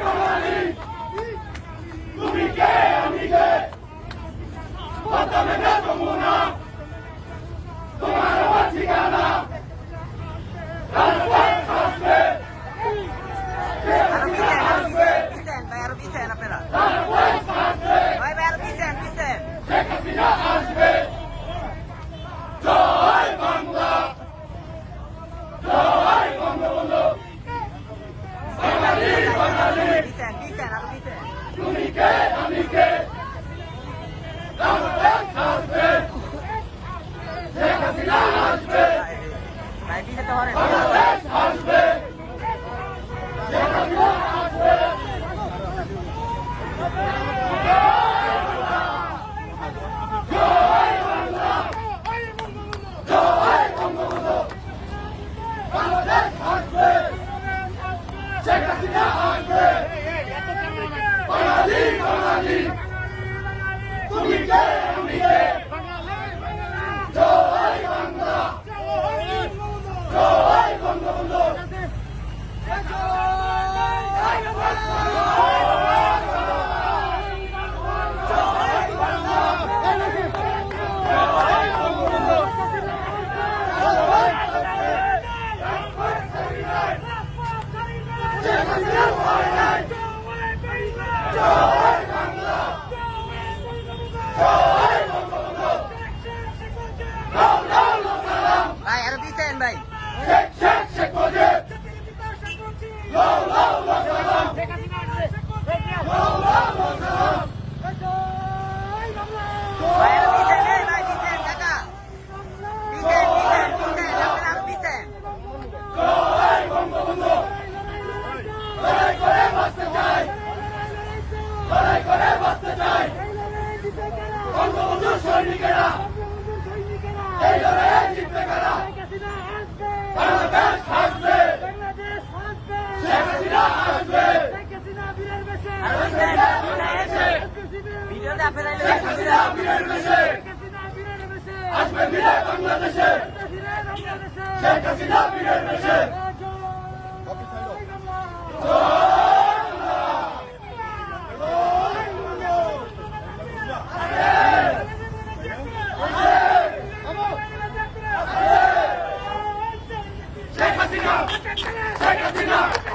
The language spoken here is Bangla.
Come on, বাঙালি বাঙালি তুমি কে আমি কে হুসাইন ভাই। সৈনিকেরা এই লড়াই আপনারা Check us in up!